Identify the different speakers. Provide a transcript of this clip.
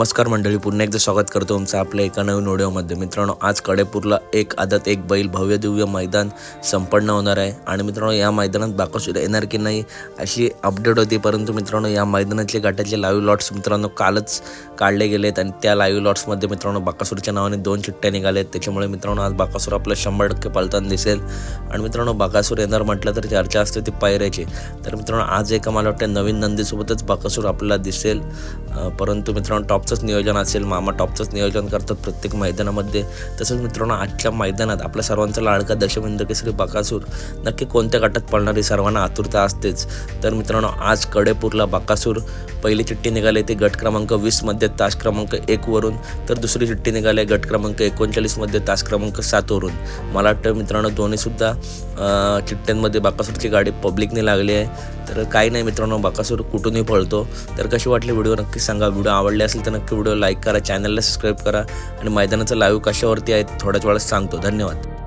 Speaker 1: नमस्कार मंडळी पुन्हा एकदा स्वागत करतो तुमचं आपल्या एका नवीन व्हिडिओमध्ये मित्रांनो आज कडेपूरला एक आदत एक बैल भव्य दिव्य मैदान संपन्न होणार आहे. आणि मित्रांनो या मैदानात बाकासूर येणार की नाही अशी अपडेट होती. परंतु मित्रांनो या मैदानातले गाठातले लाईव्ह लॉट्स मित्रांनो कालच काढले गेलेत आणि त्या लाईव्ह लॉट्समध्ये मित्रांनो बाकासूरच्या नावाने दोन चिठ्ठ्या निघालेत त्याच्यामुळे मित्रांनो आज बाकासूर आपलं शंभर टक्के पालताना दिसेल. आणि मित्रांनो बाकासूर येणार म्हटलं तर चर्चा असते ती पायऱ्याची. तर मित्रांनो आज एका मला वाटतं नवीन नंदीसोबतच बाकासूर आपल्याला दिसेल. परंतु मित्रांनो टॉपचंच नियोजन असेल मामा टॉपचंच नियोजन करतात प्रत्येक मैदानामध्ये. तसंच मित्रांनो आजच्या मैदानात आपल्या सर्वांचा लाडका दशमेंद्र केसरी बकासूर नक्की कोणत्या गटात पळणारी सर्वांना आतुरता असतेच. तर मित्रांनो आज कडेपूरला बकासूर पहिली चिठ्ठी निघाली ती गट क्रमांक वीसमध्ये तास क्रमांक एकवरून तर दुसरी चिठ्ठी निघाली गट क्रमांक एकोणचाळीसमध्ये तास क्रमांक सातवरून मला वाटतं मित्रांनो दोन्हीसुद्धा चिठ्ठ्यांमध्ये बाकासूरची गाडी पब्लिकने लागली आहे. तर काही नाही मित्रांनो बाकासूर कुठूनही पळतो. तर कशी वाटली व्हिडिओ नक्की सांगा. व्हिडिओ आवडले असेल तर नक्की व्हिडिओ लाईक करा चॅनलला सबस्क्राईब करा. आणि मैदानाचं लाईव्ह कशावरती आहे ते थोड्याच वेळात सांगतो. धन्यवाद.